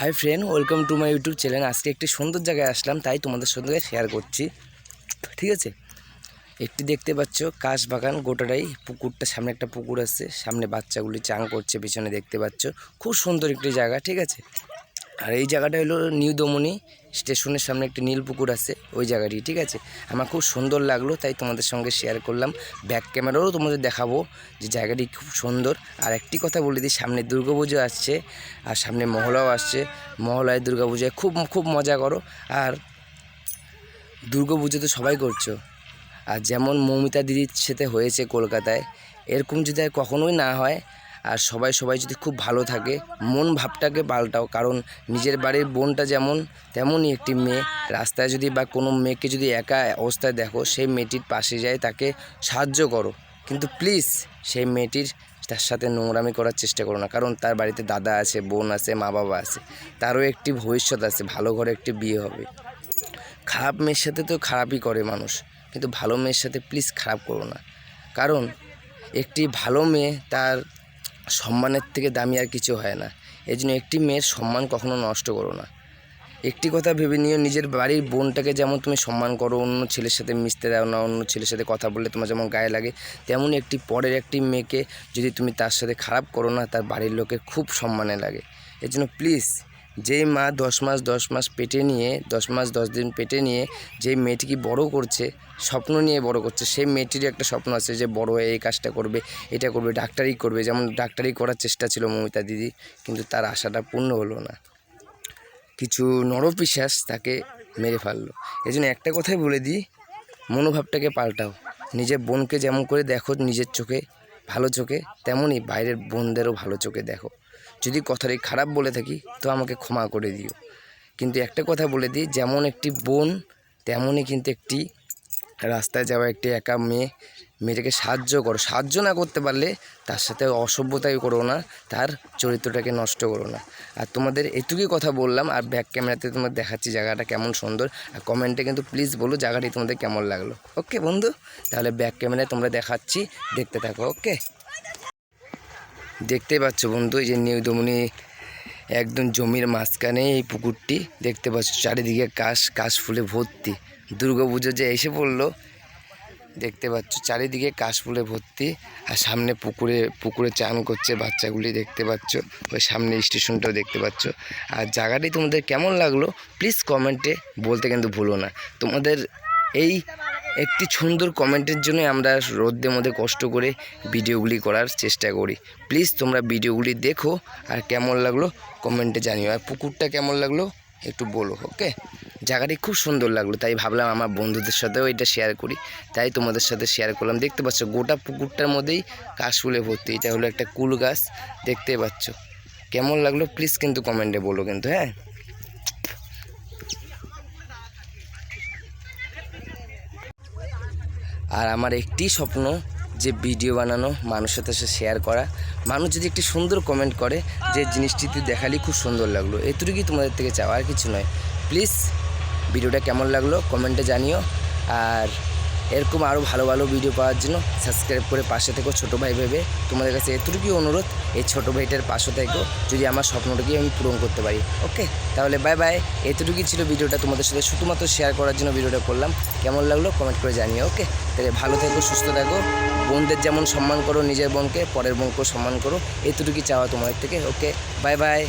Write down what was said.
Hi friend, welcome to my YouTube channel. আজকে একটি সুন্দর জায়গায় আসলাম, তাই তোমাদের সঙ্গে শেয়ার করছি। ঠিক আছে? একটি দেখতে পাচ্ছ, কাশ বাগান গোটাটাই। পুকুরটা, সামনে একটা পুকুর আছে, সামনে বাচ্চাগুলি চান করছে, পিছনে দেখতে পাচ্ছ। খুব সুন্দর একটি জায়গা, ঠিক আছে? আর এই জায়গাটা হলো নিউ দমনি স্টেশনের সামনে একটি নীল পুকুর আছে, ওই জায়গাটি, ঠিক আছে? আমার খুব সুন্দর লাগল, তাই তোমাদের সঙ্গে শেয়ার করলাম। ব্যাক ক্যামেরাও তোমাদের দেখাবো যে জায়গাটি খুব সুন্দর। আর একটি কথা বলে দিই, সামনে দুর্গাপুজো আসছে, আর সামনে মহলাও আসছে। মহলায় দুর্গাপুজোয় খুব খুব মজা করো। আর দুর্গাপুজো তো সবাই করছ। আর যেমন মৌমিতা দিদির সাথে হয়েছে কলকাতায়, এরকম যদি আর কখনোই না হয় আর সবাই সবাই যদি খুব ভালো থাকে, মন ভাবটাকে পাল্টাও। কারণ নিজের বাড়ির বোনটা যেমন, তেমনই একটি মেয়ে। রাস্তায় যদি বা কোনো মেয়েকে যদি একা অবস্থায় দেখো, সেই মেয়েটির পাশে যায় তাকে সাহায্য করো। কিন্তু প্লিজ সেই মেয়েটির তার সাথে নোংরামি করার চেষ্টা করো না। কারণ তার বাড়িতে দাদা আছে, বোন আছে মা বাবা আছে। তারও একটি ভবিষ্যৎ আছে, ভালো ঘরে একটি বিয়ে হবে। খারাপ মেয়ের সাথে তো খারাপই করে মানুষ। কিন্তু ভালো মেয়ের সাথে প্লিজ খারাপ করো না। কারণ একটি ভালো মেয়ে তার সম্মানের থেকে দামি আর কিছু হয় না। এই জন্য একটি মেয়ের সম্মান কখনো নষ্ট করো না। একটি কথা ভেবে নিও, নিজের বাড়ির বোনটাকে যেমন তুমি সম্মান করো, অন্য ছেলের সাথে মিশতে দাও না, অন্য ছেলের সাথে কথা বললে তোমার যেমন গায়ে লাগে, তেমন একটি পরের একটি মেয়েকে যদি তুমি তার সাথে খারাপ করো না, তার বাড়ির লোকের খুব সম্মানে লাগে। এই জন্য প্লিজ যেই মা দশ মাস দশ মাস পেটে নিয়ে, দশ মাস, দশ দিন পেটে নিয়ে যেই মেয়েটিকে বড় করছে, স্বপ্ন নিয়ে বড় করছে, সেই মেয়েটিরই একটা স্বপ্ন আছে যে বড় হয়ে এই কাজটা করবে, এটা করবে ডাক্তারি করবে। যেমন ডাক্তারি করার চেষ্টা ছিল মমিতা দিদি, কিন্তু তার আশাটা পূর্ণ হলো না। কিছু নরপিশ্বাস তাকে মেরে ফেলল। এই জন্য একটা কথাই বলে দিই, মনোভাবটাকে পাল্টাও। নিজের বোনকে যেমন করে দেখো, নিজের চোখে, ভালো চোখে, তেমনই বাইরের বোনদেরও ভালো চোখে দেখো। যদি কথাটি খারাপ বলে থাকি, তো আমাকে ক্ষমা করে দিও। কিন্তু একটা কথা বলে দিই, যেমন একটি বোন, তেমনই কিন্তু একটি রাস্তায় যাওয়া একটি একা মেয়ে, মেয়েটাকে সাহায্য করো। সাহায্য না করতে পারলে তার সাথে অসভ্যতাই করো না, তার চরিত্রটাকে নষ্ট করো না। আর তোমাদের এটুকুই কথা বললাম, আর ব্যাক ক্যামেরাতে তোমার দেখাচ্ছি জায়গাটা কেমন সুন্দর, আর কমেন্টে কিন্তু প্লিজ বলো জায়গাটি তোমাদের কেমন লাগল। ওকে বন্ধু, তাহলে ব্যাক ক্যামেরায় তোমরা দেখাচ্ছি, দেখতে থাকো ওকে দেখতেই পাচ্ছ বন্ধু, এই যে নিউ দমনি একদম জমির মাঝখানে এই পুকুরটি দেখতে পাচ্ছ, চারিদিকে কাশ কাশ ফুলে ভর্তি। দুর্গাপুজো যে এসে পড়ল, দেখতে পাচ্ছ, চারিদিকে কাশফুলে ভর্তি আর সামনে পুকুরে পুকুরে চান করছে বাচ্চাগুলি, দেখতে পাচ্ছ, ওই সামনে স্টেশনটাও দেখতে পাচ্ছ। আর জায়গাটি তোমাদের কেমন লাগল প্লিজ কমেন্টে বলতে কিন্তু ভুলো না। তোমাদের এই একটি সুন্দর কমেন্টের জন্য আমরা রোদ্রের মধ্যে কষ্ট করে ভিডিওগুলি করার চেষ্টা করি। প্লিজ তোমরা ভিডিওগুলি দেখো আর কেমন লাগল কমেন্টে জানিও। আর পুকুরটা কেমন লাগল একটু বলো, ওকে? জায়গাটি খুব সুন্দর লাগল, তাই ভাবলাম আমার বন্ধুদের সাথেও এটা শেয়ার করি। তাই তোমাদের সাথে শেয়ার করলাম। দেখতে পাচ্ছ, গোটা পুকুরটার মধ্যেই কাশফুলে ভর্তি। এটা হলো একটা কুল গাছ, দেখতে পাচ্ছ। কেমন লাগল প্লিজ কিন্তু কমেন্টে বলো কিন্তু হ্যাঁ? আর আমার একটি স্বপ্ন যে ভিডিও বানানো, মানুষের সাথে শেয়ার করা। মানুষ যদি একটি সুন্দর কমেন্ট করে যে জিনিসটি তুই দেখালি খুব সুন্দর লাগল। এতটুকুই তোমাদের থেকে চাওয়া আর কিছু নয়। প্লিজ ভিডিওটা কেমন লাগল কমেন্টে জানিও। আর এরকম আরও ভালো ভালো ভিডিও পাওয়ার জন্য সাবস্ক্রাইব করে পাশে থেকো ছোটো ভাই ভেবে। তোমাদের কাছে এতটুকুই অনুরোধ, এই ছোটো ভাইটার পাশে থেকো, যদি আমার স্বপ্নটাকে আমি পূরণ করতে পারি ওকে তাহলে বাই বাই এতটুকুই ছিল ভিডিওটা তোমাদের সাথে শুধুমাত্র শেয়ার করার জন্য ভিডিওটা করলাম। কেমন লাগল কমেন্ট করে জানিও ওকে তাহলে ভালো থেকো, সুস্থ থাকো। বোনদের যেমন সম্মান করো, নিজের বোনকে, পরের বোনকেও সম্মান করো। এতটুকুই চাওয়া তোমাদের থেকে ওকে বাই বাই